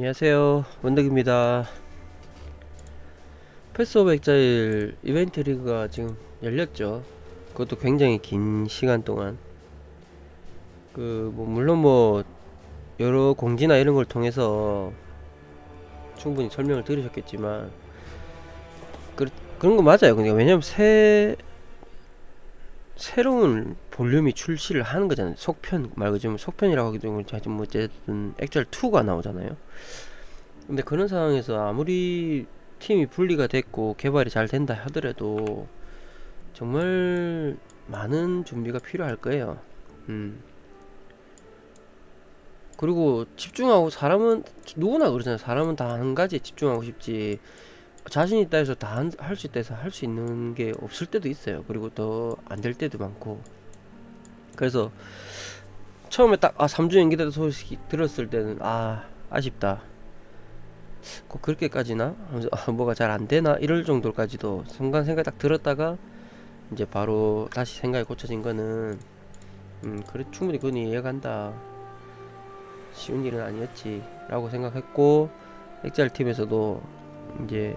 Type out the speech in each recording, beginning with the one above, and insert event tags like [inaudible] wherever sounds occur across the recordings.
안녕하세요. 원덕입니다. 패스 오브 엑자일 이벤트 리그가 지금 열렸죠. 그것도 굉장히 긴 시간 동안. 그 뭐 물론 뭐 여러 공지나 이런 걸 통해서 충분히 설명을 들으셨겠지만 그, 그런 거 맞아요. 그러니까 왜냐면 새 새로운 볼륨이 출시를 하는 거잖아요. 속편 말 그대로 속편이라고 하기도 하고 뭐 어쨌든 액절 2가 나오잖아요. 근데 그런 상황에서 아무리 팀이 분리가 됐고 개발이 잘 된다 하더라도 정말 많은 준비가 필요할 거예요. 음. 그리고 집중하고 사람은 누구나 그러잖아요. 사람은 다 한 가지에 집중하고 싶지 자신 있다 해서 다 할 수 있다 해서 할 수 있는 게 없을 때도 있어요. 그리고 더 안 될 때도 많고. 그래서 처음에 딱 아 3주 연기됐다 소식 들었을 때는 아 아쉽다. 꼭 그렇게까지나 하면서 아, 뭐가 잘 안 되나 이럴 정도까지도 순간 생각 딱 들었다가 이제 바로 다시 생각이 고쳐진 거는 음 그래 충분히 그건 이해간다. 쉬운 일은 아니었지라고 생각했고 엑잘 팀에서도 이제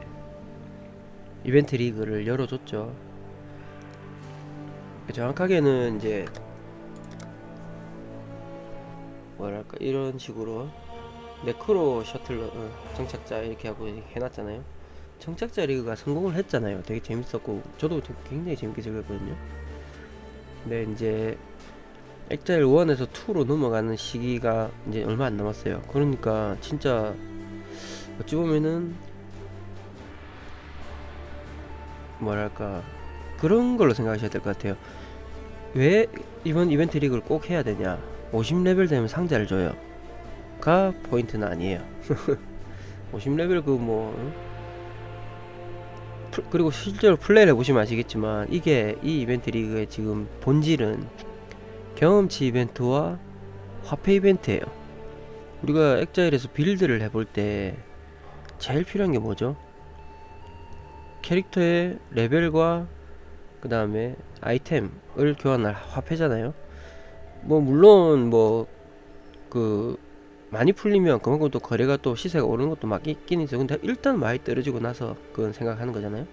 이벤트 리그를 열어줬죠. 정확하게는 이제 뭐랄까 이런 식으로 네크로 셔틀 어, 정착자 이렇게 하고 해놨잖아요. 정착자 리그가 성공을 했잖아요. 되게 재밌었고 저도 굉장히 재밌게 즐겼거든요. 근데 이제 엑자일 1에서 2로 넘어가는 시기가 이제 얼마 안 남았어요. 그러니까 진짜 어찌 보면은 뭐랄까 그런 걸로 생각하셔야 될 것 같아요. 왜 이번 이벤트 리그를 꼭 해야 되냐? 50레벨 되면 상자를 줘요. 가 포인트는 아니에요. [laughs] 50레벨 그 뭐 그리고 실제로 플레이를 해보시면 아시겠지만 이게 이 이벤트 리그의 지금 본질은 경험치 이벤트와 화폐 이벤트예요. 우리가 엑자일에서 빌드를 해볼 때 제일 필요한 게 뭐죠? 캐릭터의 레벨과 그 다음에 아이템을 교환할 화폐잖아요. 뭐 물론 뭐 그 많이 풀리면 그만큼 또 거래가 또 시세가 오르는 것도 막 있긴 있어요. 근데 일단 많이 떨어지고 나서 그건 생각하는 거잖아요.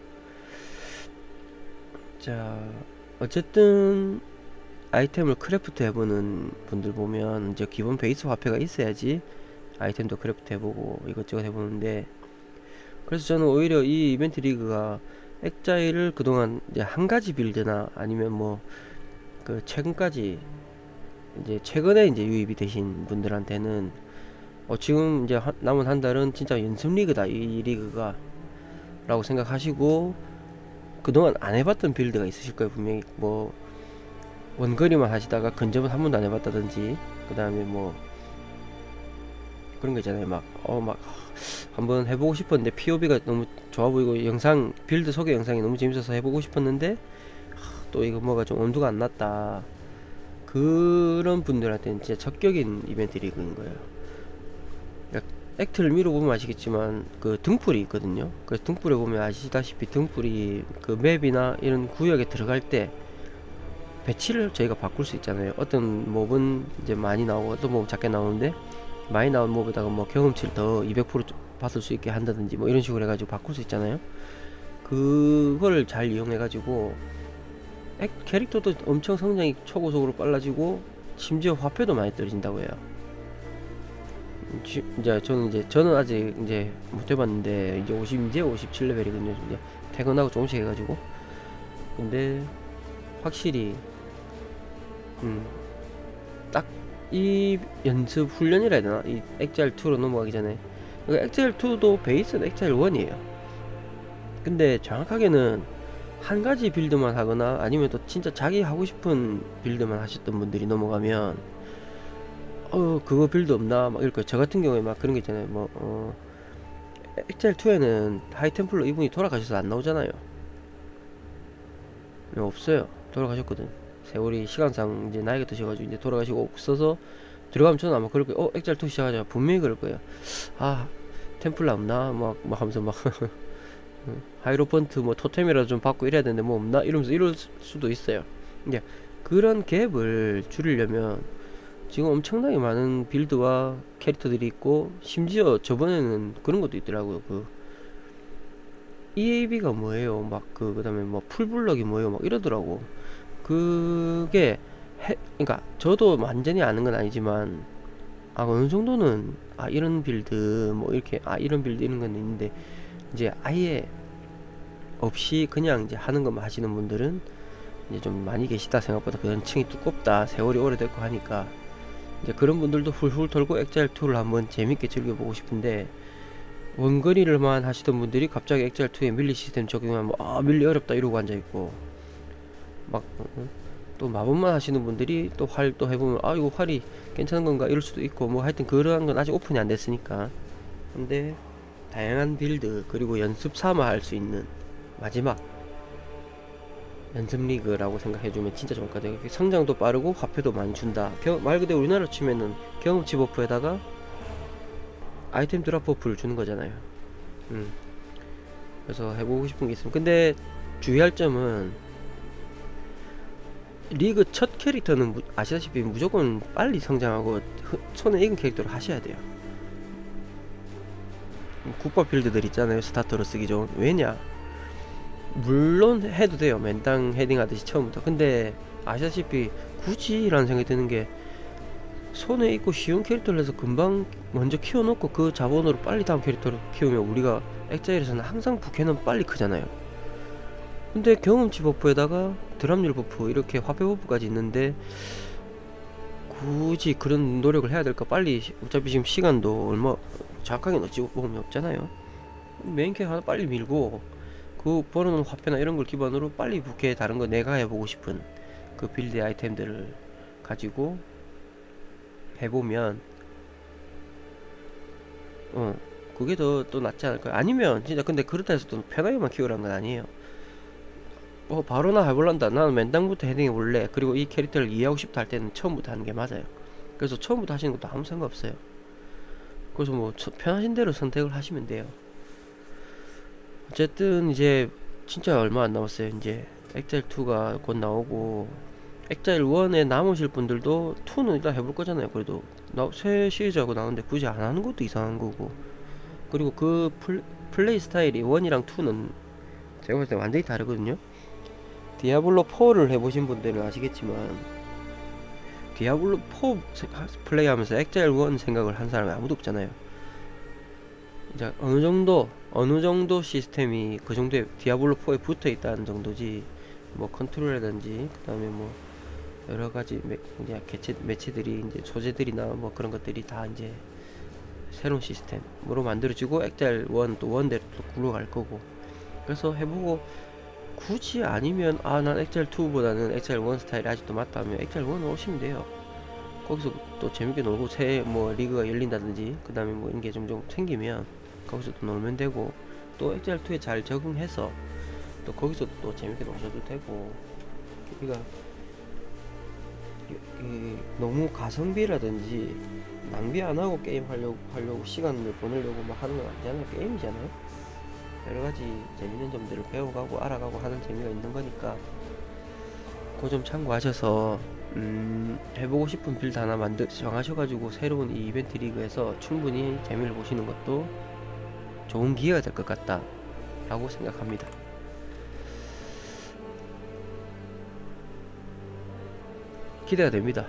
자 어쨌든 아이템을 크래프트 해보는 분들 보면 이제 기본 베이스 화폐가 있어야지 아이템도 크래프트 해보고 이것저것 해보는데 그래서 저는 오히려 이 이벤트 리그가 엑자일을 그동안 이제 한 가지 빌드나 아니면 뭐 그 최근까지 이제 최근에 이제 유입이 되신 분들한테는 어 지금 이제 한- 남은 한 달은 진짜 연습 리그다 이 리그가 라고 생각하시고 그동안 안 해봤던 빌드가 있으실 거예요 분명히. 뭐 원거리만 하시다가 근접은 한 번도 안 해봤다든지 그 다음에 뭐 그런 거 있잖아요. 막어막 한번 해보고 싶었는데 POB가 너무 좋아 보이고 영상 빌드 소개 영상이 너무 재밌어서 해보고 싶었는데 하, 또 이거 뭐가 좀 엄두가 안 났다. 그런 분들한테는 진짜 적격인 이벤트 리그인 거예요. 액트를 밀어보면 아시겠지만 그 등불이 있거든요. 그래서 등불에 보면 아시다시피 등불이 그 맵이나 이런 구역에 들어갈 때 배치를 저희가 바꿀 수 있잖아요. 어떤 몹은 이제 많이 나오고 어떤 몹은 작게 나오는데 많이 나온 몹에다가 뭐 경험치를 더 200% 받을 수 있게 한다든지 뭐 이런 식으로 해가지고 바꿀 수 있잖아요. 그거를 잘 이용해가지고 액, 캐릭터도 엄청 성장이 초고속으로 빨라지고 심지어 화폐도 많이 떨어진다고 해요. 음, 지- 이제 저는 이제 저는 아직 이제 못 해봤는데 이제 50 이제 57레벨이거든요. 이제 퇴근하고 조금씩 해가지고 근데 확실히 음딱 이 연습 훈련이라 해야 되나? 이 엑자일 2로 넘어가기 전에 엑자일 2도 베이스는 엑자일 1이에요. 근데 정확하게는 한 가지 빌드만 하거나 아니면 또 진짜 자기 하고 싶은 빌드만 하셨던 분들이 넘어가면 어 그거 빌드 없나 막 이럴 거예요. 저 같은 경우에 막 그런 게 있잖아요. 뭐 어 엑자일 2에는 하이템플러 이분이 돌아가셔서 안 나오잖아요. 네, 없어요. 돌아가셨거든. 세월이 시간상 이제 나이가 드셔가지고 이제 돌아가시고 없어서 들어가면 저는 아마 그럴 거예요. 어, 2 시작하자. 분명히 그럴 거예요. 아, 템플라 없나? 막, 막 하면서 막, 응, [laughs] 하이로펀트 뭐 토템이라도 좀 받고 이래야 되는데 뭐 없나? 이러면서 이럴 수- 수도 있어요. 이제 그런 갭을 줄이려면 지금 엄청나게 많은 빌드와 캐릭터들이 있고 심지어 저번에는 그런 것도 있더라고요. 그 EAB가 뭐예요? 막 그 그다음에 뭐 풀블럭이 뭐예요? 막 이러더라고. 그게 해, 그러니까 저도 완전히 아는 건 아니지만 아 어느 정도는 아 이런 빌드 뭐 이렇게 아 이런 빌드 이런 건 있는데 이제 아예 없이 그냥 이제 하는 것만 하시는 분들은 이제 좀 많이 계시다 생각보다 그런 층이 두껍다. 세월이 오래됐고 하니까. 이제 그런 분들도 훌훌 털고 엑자일 2를 한번 재밌게 즐겨보고 싶은데 원거리를만 하시던 분들이 갑자기 엑자일 2에 밀리 시스템 적용하면 아 밀리 어렵다 이러고 앉아 있고 막 어, 또 마법만 하시는 분들이 또 활 또 해보면 아 이거 활이 괜찮은 건가 이럴 수도 있고 뭐 하여튼 그러한 건 아직 오픈이 안 됐으니까 근데 다양한 빌드 그리고 연습 삼아 할 수 있는 마지막 연습 리그라고 생각해주면 진짜 좋을 것 같아요. 성장도 빠르고 화폐도 많이 준다. 겨- 말 그대로 우리나라 치면은 경험치 버프에다가 아이템 드랍 버프를 주는 거잖아요. 음. 그래서 해보고 싶은 게 있으면 근데 주의할 점은 리그 첫 캐릭터는 무- 아시다시피 무조건 빨리 성장하고 흐- 손에 익은 캐릭터를 하셔야 돼요. 국밥 빌드들 있잖아요. 스타터로 쓰기 좋은. 왜냐? 물론 해도 돼요. 맨땅 헤딩 하듯이 처음부터. 근데 아시다시피 굳이라는 생각이 드는 게 손에 있고 쉬운 캐릭터를 해서 금방 먼저 키워놓고 그 자본으로 빨리 다음 캐릭터를 키우면 우리가 액자일에서는 항상 부캐는 빨리 크잖아요. 근데 경험치 버프에다가 드랍률 버프 이렇게 화폐 버프까지 있는데 굳이 그런 노력을 해야 될까? 빨리 시- 어차피 지금 시간도 얼마 정확하게 넣지 보면 없잖아요. 메인 캐 하나 빨리 밀고 그 벌어놓은 화폐나 이런 걸 기반으로 빨리 부캐 다른 거 내가 해보고 싶은 그 빌드 아이템들을 가지고 해보면 어 그게 더 또 낫지 않을까요? 아니면 진짜 근데 그렇다 해서 또 편하게만 키우라는 건 아니에요. 어 바로나 해볼란다. 나는 맨땅부터 헤딩해 볼래. 그리고 이 캐릭터를 이해하고 싶다 할 때는 처음부터 하는 게 맞아요. 그래서 처음부터 하시는 것도 아무 상관없어요. 그래서 뭐 처- 편하신 대로 선택을 하시면 돼요. 어쨌든 이제 진짜 얼마 안 남았어요. 이제 엑자일 2가 곧 나오고 엑자일 1에 남으실 분들도 2는 일단 해볼 거잖아요. 그래도 나, 새 시리즈하고 나오는데 굳이 안 하는 것도 이상한 거고 그리고 그 플, 플레이 스타일이 1이랑 2는 제가 봤을 때 완전히 다르거든요. 디아블로 4를 해보신 분들은 아시겠지만 디아블로 4 세- 하- 플레이하면서 엑자일 1 생각을 한 사람이 아무도 없잖아요. 이제 어느 정도 어느 정도 시스템이 그 정도의 디아블로 4에 붙어 있다는 정도지 뭐 컨트롤이라든지 그다음에 뭐 여러 가지 매, 이제 개체 매체들이 이제 소재들이나 뭐 그런 것들이 다 이제 새로운 시스템으로 만들어지고 엑자일 1또 원대로 또 굴러갈 거고 그래서 해보고 굳이 아니면 아 난 엑셀 2보다는 엑셀 1 스타일이 아직도 맞다 하면 엑셀 1을 오시면 돼요. 거기서 또 재밌게 놀고 새 뭐 리그가 열린다든지 그 다음에 뭐 이런 게좀좀 생기면 거기서 또 놀면 되고 또 엑셀 2에 잘 적응해서 또 거기서 또 재밌게 노셔도 되고. 이 너무 가성비라든지 낭비 안 하고 게임 하려고 하려고 시간을 보내려고 막 하는 건 아니잖아요. 게임이잖아요 여러 가지 재밌는 점들을 배워가고 알아가고 하는 재미가 있는 거니까 그 점 참고하셔서 음, 해보고 싶은 빌드 하나 만들 정하셔가지고 새로운 이 이벤트 리그에서 충분히 재미를 보시는 것도 좋은 기회가 될 것 같다 라고 생각합니다. 기대가 됩니다.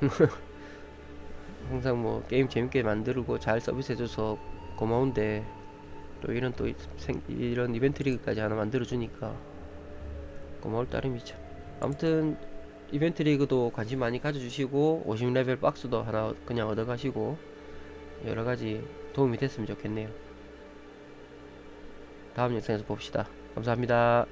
[laughs] 항상 뭐 게임 재밌게 만들고 잘 서비스해줘서 고마운데 또 이런 또 이- 생, 이런 이벤트 리그까지 하나 만들어 주니까 고마울 따름이죠. 아무튼 이벤트 리그도 관심 많이 가져주시고 50레벨 박스도 하나 그냥 얻어가시고 여러 가지 도움이 됐으면 좋겠네요. 다음 영상에서 봅시다. 감사합니다.